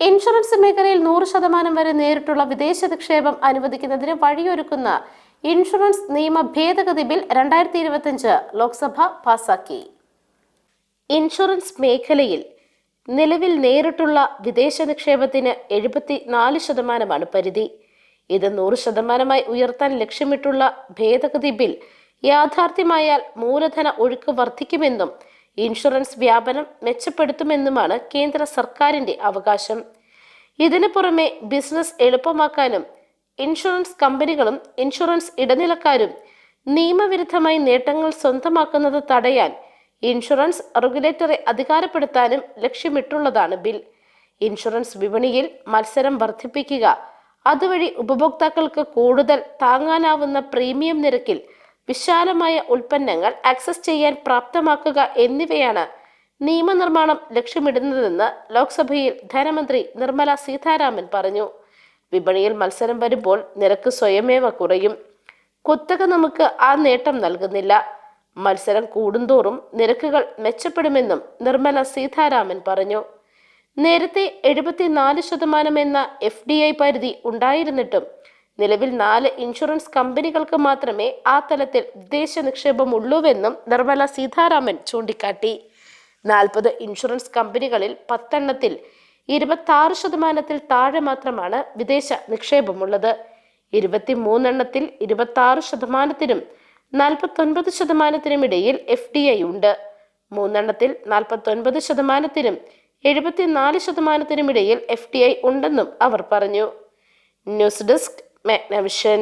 Insurance മേഖലയിൽ നൂറ് ശതമാനം വരെ നേരിട്ടുള്ള വിദേശ നിക്ഷേപം അനുവദിക്കുന്നതിന് വഴിയൊരുക്കുന്ന ഇൻഷുറൻസ് നിയമ ഭേദഗതി ബിൽ രണ്ടായിരത്തി ഇരുപത്തിയഞ്ച് ലോക്സഭ പാസാക്കി. ഇൻഷുറൻസ് മേഖലയിൽ നിലവിൽ നേരിട്ടുള്ള വിദേശ നിക്ഷേപത്തിന് എഴുപത്തി നാല് ശതമാനമാണ് പരിധി. ഇത് നൂറ് ശതമാനമായി ഉയർത്താൻ ലക്ഷ്യമിട്ടുള്ള ഭേദഗതി ബിൽ യാഥാർത്ഥ്യമായാൽ മൂലധന ഒഴുക്ക് വർദ്ധിക്കുമെന്നും ഇൻഷുറൻസ് വ്യാപനം മെച്ചപ്പെടുത്തുമെന്നുമാണ് കേന്ദ്ര സർക്കാരിന്റെ അവകാശം. ഇതിനു പുറമെ ബിസിനസ് എളുപ്പമാക്കാനും ഇൻഷുറൻസ് കമ്പനികളും ഇൻഷുറൻസ് ഇടനിലക്കാരും നിയമവിരുദ്ധമായി നേട്ടങ്ങൾ സ്വന്തമാക്കുന്നത് തടയാൻ ഇൻഷുറൻസ് റെഗുലേറ്ററെ അധികാരപ്പെടുത്താനും ലക്ഷ്യമിട്ടുള്ളതാണ് ബിൽ. ഇൻഷുറൻസ് വിപണിയിൽ മത്സരം വർദ്ധിപ്പിക്കുക അതുവഴി ഉപഭോക്താക്കൾക്ക് കൂടുതൽ താങ്ങാനാവുന്ന പ്രീമിയം നിരക്കിൽ വിശാലമായ ഉൽപ്പന്നങ്ങൾ ആക്സസ് ചെയ്യാൻ പ്രാപ്തമാക്കുക എന്നിവയാണ് നിയമനിർമ്മാണം ലക്ഷ്യമിടുന്നതെന്ന് ലോക്സഭയിൽ ധനമന്ത്രി നിർമ്മല സീതാരാമൻ പറഞ്ഞു. വിപണിയിൽ മത്സരം വരുമ്പോൾ നിരക്ക് സ്വയമേവ കുറയും. കുത്തക നമുക്ക് ആ നേട്ടം നൽകുന്നില്ല. മത്സരം കൂടുന്തോറും നിരക്കുകൾ മെച്ചപ്പെടുമെന്നും നിർമ്മല സീതാരാമൻ പറഞ്ഞു. നേരത്തെ എഴുപത്തിനാല് ശതമാനം എന്ന എഫ് ഡി ഐ പരിധി ഉണ്ടായിരുന്നിട്ടും നിലവിൽ നാല് ഇൻഷുറൻസ് കമ്പനികൾക്ക് മാത്രമേ ആ തലത്തിൽ വിദേശ നിക്ഷേപമുള്ളൂവെന്നും നിർമ്മല സീതാരാമൻ ചൂണ്ടിക്കാട്ടി. നാൽപ്പത് ഇൻഷുറൻസ് കമ്പനികളിൽ പത്തെണ്ണത്തിൽ ഇരുപത്തി ആറ് ശതമാനത്തിൽ താഴെ മാത്രമാണ് വിദേശ നിക്ഷേപമുള്ളത്. ഇരുപത്തി മൂന്നെണ്ണത്തിൽ ഇരുപത്തി ആറ് ശതമാനത്തിനും നാൽപ്പത്തൊൻപത് ശതമാനത്തിനും ഇടയിൽ എഫ് ഡി ഐ ഉണ്ട്. മൂന്നെണ്ണത്തിൽ നാൽപ്പത്തൊൻപത് ശതമാനത്തിനും എഴുപത്തിനാല് ശതമാനത്തിനും ഇടയിൽ എഫ് ഡി ഐ ഉണ്ടെന്നും അവർ പറഞ്ഞു. News desk Magnavision